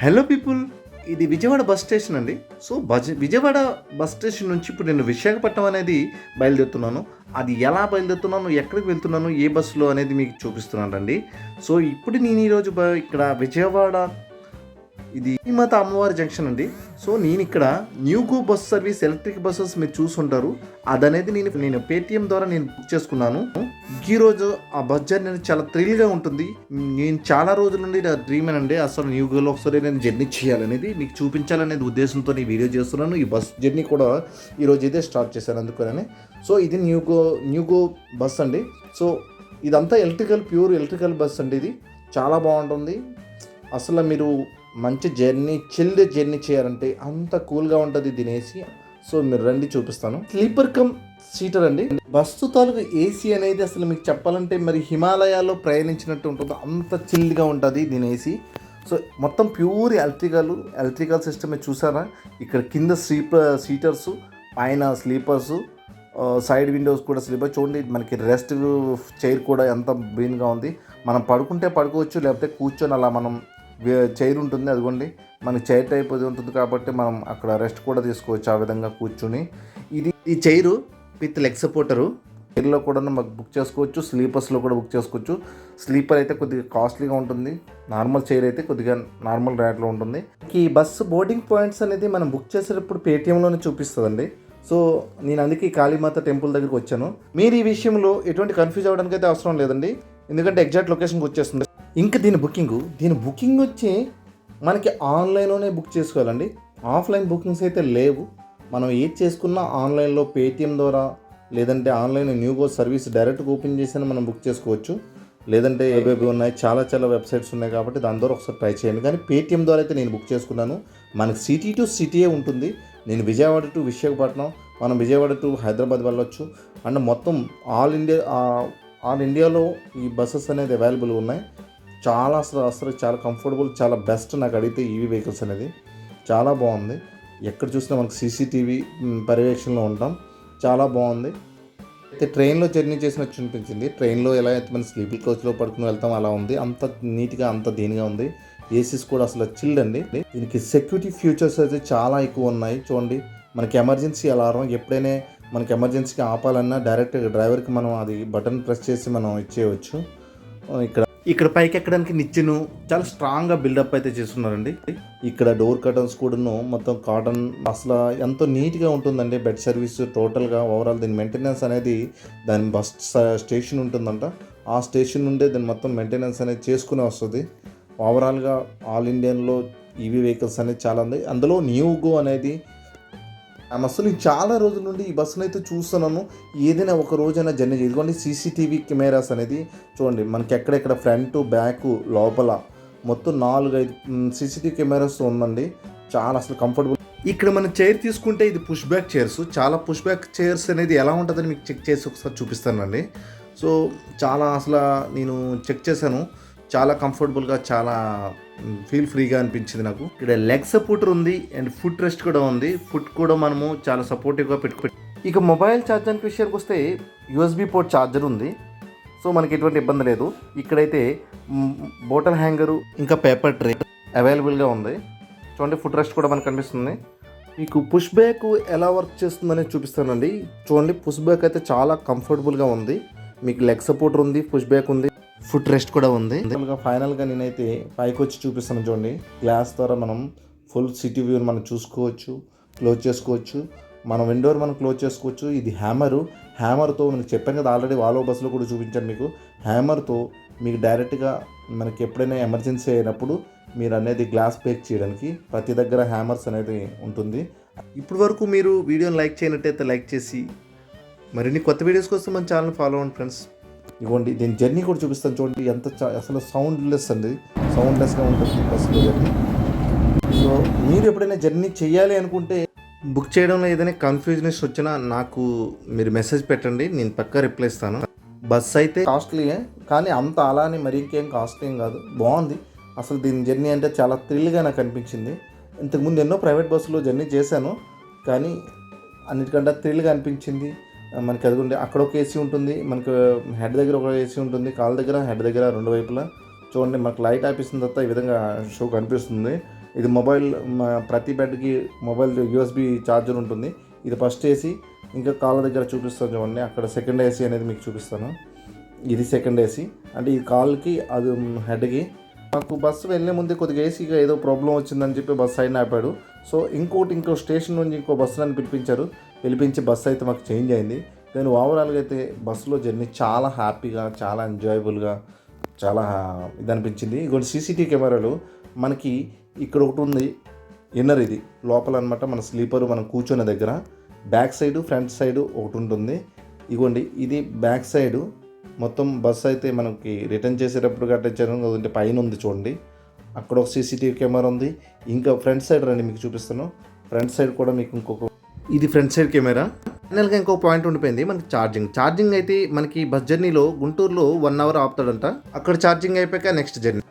Hello people ఇది Vijayawada bus station అండి. So బజ విజయవాడ బస్ స్టేషన్ నుంచి ఇప్పుడు నేను విశాఖపట్నం అనేది బయలుదేరుతున్నాను. అది ఎలా బయలుదేరుతున్నాను ఎక్కడికి వెళ్తున్నాను ఏ బస్సులో అనేది మీకు చూపిస్తున్నానండి. సో ఇప్పుడు నేను ఈరోజు ఇక్కడ విజయవాడ ఇది శ్రీమాత అమ్మవారి జంక్షన్ అండి. సో నేను ఇక్కడ NueGo bus service electric buses మీరు చూసుంటారు. అదనేది నేను నేను పేటిఎం ద్వారా నేను బుక్ చేసుకున్నాను. ఈ రోజు ఆ బస్ జర్నీ చాలా థ్రిల్గా ఉంటుంది. నేను చాలా రోజుల నుండి నా డ్రీమ్ అండి అసలు న్యూగోలో ఒకసారి నేను జర్నీ చేయాలనేది మీకు చూపించాలనేది ఉద్దేశంతో నేను వీడియో చేస్తున్నాను. ఈ బస్ జర్నీ కూడా ఈరోజు ఇదే స్టార్ట్ చేశాను అందుకని. సో ఇది న్యూగో న్యూగో బస్ అండి. సో ఇదంతా ఎలక్ట్రికల్ ప్యూర్ ఎలక్ట్రికల్ బస్ అండి ఇది. చాలా బాగుంటుంది. అసలు మీరు మంచి జర్నీ చిల్డ్ జర్నీ చేయాలంటే అంత కూల్గా ఉంటుంది తినేసి. సో మీరు రండి చూపిస్తాను. స్లీపర్ కమ్ సీటర్ అండి. బస్సు తాలూకు ఏసీ అనేది అసలు మీకు చెప్పాలంటే మరి హిమాలయాల్లో ప్రయాణించినట్టు ఉంటుంది. అంత చిల్డ్గా ఉంటుంది దీని ఏసీ సో మొత్తం ప్యూర్ ఎలక్ట్రికల్ ఎలక్ట్రికల్ సిస్టమే చూసారా? ఇక్కడ కింద స్లీపర్ సీటర్స్ పైన స్లీపర్స్ సైడ్ విండోస్ కూడా స్లీపర్. చూడండి మనకి రెస్ట్ చైర్ కూడా ఎంత బీన్గా ఉంది. మనం పడుకుంటే పడుకోవచ్చు లేకపోతే కూర్చొని అలా మనం చైర్ ఉంటుంది అదిగోండి. మనకి చైర్ టైప్ అది ఉంటుంది కాబట్టి మనం అక్కడ రెస్ట్ కూడా తీసుకోవచ్చు ఆ విధంగా కూర్చుని. ఇది ఈ చైరు విత్ లెగ్ సపోర్టరు. చైర్లో కూడా మాకు బుక్ చేసుకోవచ్చు స్లీపర్స్లో కూడా బుక్ చేసుకోవచ్చు. స్లీపర్ అయితే కొద్దిగా కాస్ట్లీగా ఉంటుంది. నార్మల్ చైర్ అయితే కొద్దిగా నార్మల్ రేట్లో ఉంటుంది. ఈ బస్సు బోర్డింగ్ పాయింట్స్ అనేది మనం బుక్ చేసేటప్పుడు పేటీఎంలోనే చూపిస్తుందండి. సో నేను అందుకే కాళీమాత టెంపుల్ దగ్గరికి వచ్చాను. మీరు ఈ విషయంలో ఎటువంటి కన్ఫ్యూజ్ అవ్వడానికి అయితే అవసరం లేదండి. ఎందుకంటే ఎగ్జాక్ట్ లొకేషన్కి వచ్చేస్తుంది ఇంకా దీని బుకింగ్ దీని బుకింగ్ వచ్చి మనకి ఆన్లైన్లోనే బుక్ చేసుకోవాలండి. ఆఫ్లైన్ బుకింగ్స్ అయితే లేవు. మనం ఏది చేసుకున్నా ఆన్లైన్లో పేటిఎం ద్వారా లేదంటే ఆన్లైన్ న్యూగో సర్వీస్ డైరెక్ట్గా ఓపెన్ చేసినా మనం బుక్ చేసుకోవచ్చు. లేదంటే ఏవేవి ఉన్నాయి చాలా చాలా వెబ్సైట్స్ ఉన్నాయి కాబట్టి దాని ద్వారా ఒకసారి ట్రై చేయండి. కానీ పేటిఎం ద్వారా అయితే నేను బుక్ చేసుకున్నాను. మనకి సిటీ టు సిటీయే ఉంటుంది. నేను విజయవాడ టు విశాఖపట్నం మనం విజయవాడ టు హైదరాబాద్ వెళ్ళొచ్చు. అండ్ మొత్తం ఆల్ ఇండియా ఆల్ ఇండియాలో ఈ బస్సెస్ అనేది అవైలబుల్ ఉన్నాయి. చాలా అసలు అసలు చాలా కంఫర్టబుల్ చాలా బెస్ట్ నాకు అడిగితే ఈవీ వెహికల్స్ అనేది. చాలా బాగుంది. ఎక్కడ చూసినా మనకు సీసీటీవీ పర్యవేక్షణలో ఉంటాం. చాలా బాగుంది. అయితే ట్రైన్లో జర్నీ చేసినట్టు అనిపించింది ట్రైన్లో ఎలా అయితే మనం స్లీపింగ్ కోచ్లో పడుకుని వెళ్తాం అలా ఉంది. అంత నీట్గా అంత దీనిగా ఉంది. ఏసీస్ కూడా అసలు చిల్డ్ అండి. దీనికి సెక్యూరిటీ ఫ్యూచర్స్ అయితే చాలా ఎక్కువ ఉన్నాయి. చూడండి మనకి ఎమర్జెన్సీ అలారం ఎప్పుడైనా మనకి ఎమర్జెన్సీకి ఆపాలన్నా డైరెక్ట్ డ్రైవర్కి మనం అది బటన్ ప్రెస్ చేసి మనం ఇచ్చేయవచ్చు ఇక్కడ ఇక్కడ పైకి ఎక్కడానికి నిచ్చెను చాలా స్ట్రాంగ్గా బిల్డప్ అయితే చేస్తున్నారండి. ఇక్కడ డోర్ కర్టన్స్ కూడాను మొత్తం కాటన్ అసలు ఎంతో నీట్గా ఉంటుందండి. బెడ్ సర్వీస్ టోటల్గా ఓవరాల్ దీని మెయింటెనెన్స్ అనేది దాని బస్ స్టేషన్ ఉంటుందంట. ఆ స్టేషన్ నుండే దాని మొత్తం మెయింటెనెన్స్ అనేది చేసుకుని వస్తుంది. ఓవరాల్గా ఆల్ ఇండియన్లో ఈవీ వెహికల్స్ అనేది చాలా ఉంది. అందులో న్యూ గో అనేది ఆ బస్సులు చాలా రోజుల నుండి ఈ బస్సును అయితే చూస్తున్నాను. ఏదైనా ఒక రోజైనా జర్నీ చేయాలి. ఇదిగోండి సీసీటీవీ కెమెరాస్ అనేది చూడండి మనకి ఎక్కడెక్కడ ఫ్రంట్ బ్యాక్ లోపల మొత్తం నాలుగు ఐదు సీసీటీవీ కెమెరాస్ ఉందండి. చాలా అసలు కంఫర్టబుల్. ఇక్కడ మనం చైర్ తీసుకుంటే ఇది పుష్ బ్యాక్ చైర్స్ చాలా పుష్ బ్యాక్ చైర్స్ అనేది ఎలా ఉంటుందని మీకు చెక్ చేసి ఒకసారి చూపిస్తానండి. సో చాలా అసలు నేను చెక్ చేశాను. చాలా కంఫర్టబుల్గా చాలా ఫీల్ ఫ్రీగా అనిపించింది నాకు. ఇక్కడ లెగ్ సపోర్టర్ ఉంది అండ్ ఫుట్ రెస్ట్ కూడా ఉంది. ఫుట్ కూడా మనము చాలా సపోర్టివ్గా పెట్టుకో ఇక మొబైల్ ఛార్జర్కి విషయానికి వస్తే యూఎస్బి పోర్ట్ ఛార్జర్ ఉంది. సో మనకి ఎటువంటి ఇబ్బంది లేదు. ఇక్కడైతే బోటల్ హ్యాంగరు ఇంకా పేపర్ ట్రే అవైలబుల్గా ఉంది. చూడండి ఫుట్ రెస్ట్ కూడా మనకు కనిపిస్తుంది. మీకు పుష్ బ్యాక్ ఎలా వర్క్ చేస్తుందని చూపిస్తానండి. చూడండి పుష్ బ్యాక్ అయితే చాలా కంఫర్టబుల్గా ఉంది. మీకు లెగ్ సపోర్టర్ ఉంది పుష్ బ్యాక్ ఉంది. ఫుట్ రెస్ట్ కూడా ఉంది. ఫైనల్గా నేనైతే పైకి వచ్చి చూపిస్తాను చూడండి. గ్లాస్ ద్వారా మనం ఫుల్ సిటీ వ్యూని మనం చూసుకోవచ్చు క్లోజ్ చేసుకోవచ్చు. మన విండోర్ మనం క్లోజ్ చేసుకోవచ్చు. ఇది హ్యామరు హ్యామర్తో మనకి చెప్పాను కదా ఆల్రెడీ వాలో బస్సులో కూడా చూపించాను మీకు. హ్యామర్తో మీకు డైరెక్ట్గా మనకి ఎప్పుడైనా ఎమర్జెన్సీ అయినప్పుడు మీరు అనేది గ్లాస్ బ్రేక్ చేయడానికి ప్రతి దగ్గర హ్యామర్స్ అనేది ఉంటుంది. ఇప్పటి వరకు మీరు వీడియోని లైక్ చేయనట్టయితే లైక్ చేసి మరిన్ని కొత్త వీడియోస్ కోసం మన ఛానల్ ఫాలో అవ్వండి ఫ్రెండ్స్. ఇవ్వండి. దీని జర్నీ కూడా చూపిస్తాను చూడండి. ఎంత అసలు సౌండ్లెస్ అండి. సౌండ్లెస్గా ఉంటుంది బస్సులో జర్నీ. సో మీరు ఎప్పుడైనా జర్నీ చేయాలి అనుకుంటే బుక్ చేయడంలో ఏదైనా కన్ఫ్యూజనెస్ వచ్చినా నాకు మీరు మెసేజ్ పెట్టండి. నేను పక్కా రిప్లై ఇస్తాను. బస్ అయితే కాస్ట్లీయే కానీ అంత అలా అని మరి ఇంకేం కాస్ట్లీ ఏం కాదు. బాగుంది. అసలు దీని జర్నీ అంటే చాలా థ్రిల్గా నాకు అనిపించింది. ఇంతకుముందు ఎన్నో ప్రైవేట్ బస్సులో జర్నీ చేశాను కానీ అన్నిటికంటే థ్రిల్గా అనిపించింది. మనకి అదిగోండి అక్కడ ఒక ఏసీ ఉంటుంది మనకు హెడ్ దగ్గర ఒక ఏసీ ఉంటుంది కాళ్ళ దగ్గర హెడ్ దగ్గర రెండు వైపులా. చూడండి మనకు లైట్ ఆపేసిన తర్వాత ఈ విధంగా షో కనిపిస్తుంది. ఇది మొబైల్ ప్రతి బెడ్కి మొబైల్ యూఎస్బి ఛార్జర్ ఉంటుంది. ఇది ఫస్ట్ ఏసీ ఇంకా కాళ్ళ దగ్గర చూపిస్తాను చూడండి అక్కడ సెకండ్ ఏసీ అనేది మీకు చూపిస్తాను. ఇది సెకండ్ ఏసీ అంటే ఈ కాల్కి అది హెడ్కి నాకు బస్సు వెళ్ళే ముందే కొద్దిగా ఏసీగా ఏదో ప్రాబ్లం వచ్చిందని చెప్పి బస్సు సైడ్ ఆపాడు. సో ఇంకోటి ఇంకో స్టేషన్ నుంచి ఇంకో బస్సు నన్ను పిలిపించారు. పిలిపించి బస్సు అయితే మాకు చేంజ్ అయింది. నేను ఓవరాల్గా అయితే బస్సులో జర్నీ చాలా హ్యాపీగా చాలా ఎంజాయబుల్గా చాలా ఇది అనిపించింది. ఇంకోటి సీసీటీవీ కెమెరాలు. మనకి ఇక్కడ ఒకటి ఉంది ఇన్నర్ ఇది. లోపల అనమాట మన స్లీపర్ మనం కూర్చున్న దగ్గర. బ్యాక్ సైడ్ ఫ్రంట్ సైడ్ ఒకటి ఉంటుంది. ఇగోండి ఇది బ్యాక్ సైడ్. మొత్తం బస్ అయితే మనకి రిటర్న్ చేసేటప్పుడు కట్టించారు అదంటే పైన ఉంది చూడండి. అక్కడ ఒక సీసీటీవీ కెమెరా ఉంది. ఇంకా ఫ్రంట్ సైడ్ రండి మీకు చూపిస్తాను. ఫ్రంట్ సైడ్ కూడా మీకు ఇంకొక ఇది ఫ్రంట్ సైడ్ కెమెరా. ఫైనల్గా ఇంకో పాయింట్ ఉండిపోయింది మనకి ఛార్జింగ్ ఛార్జింగ్ అయితే మనకి బస్ జర్నీలో గుంటూరులో వన్ అవర్ ఆపుతాడంట. అక్కడ ఛార్జింగ్ అయిపోయాక నెక్స్ట్ జర్నీ